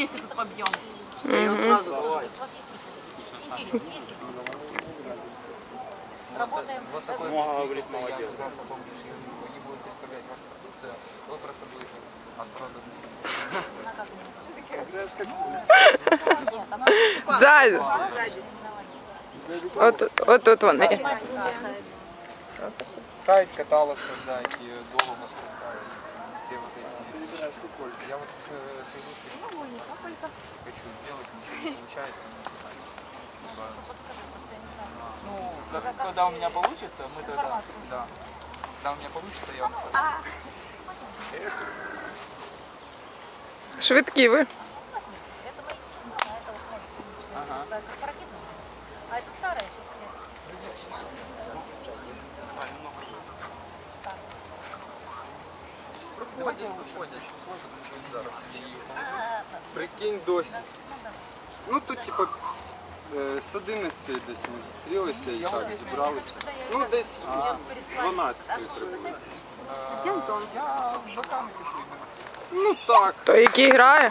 вместе тут побьем. У вас есть есть? Работаем. Вот такой вот я молодец. как раз о том, что вы не будете представлять вашу продукцию, вы просто будете от продукта. Она как не Нет, она Ззаду. От, от тут касса. Сайт каталог создать, и договор создать, все вот вещи. Я вот э, сижу, хочу сделать, ничего не получается. не знаю. Ну, как- когда у меня получится, мы тогда, да. Когда у меня получится, я вам скажу. Швидкі ви. Зараз її Прикинь досі. Ну тут типа е, з 11 десь ми зустрілися і так зібралися. Ну десь з 12 треба. Где Антон? Я в напишу. Ну так. То який грає?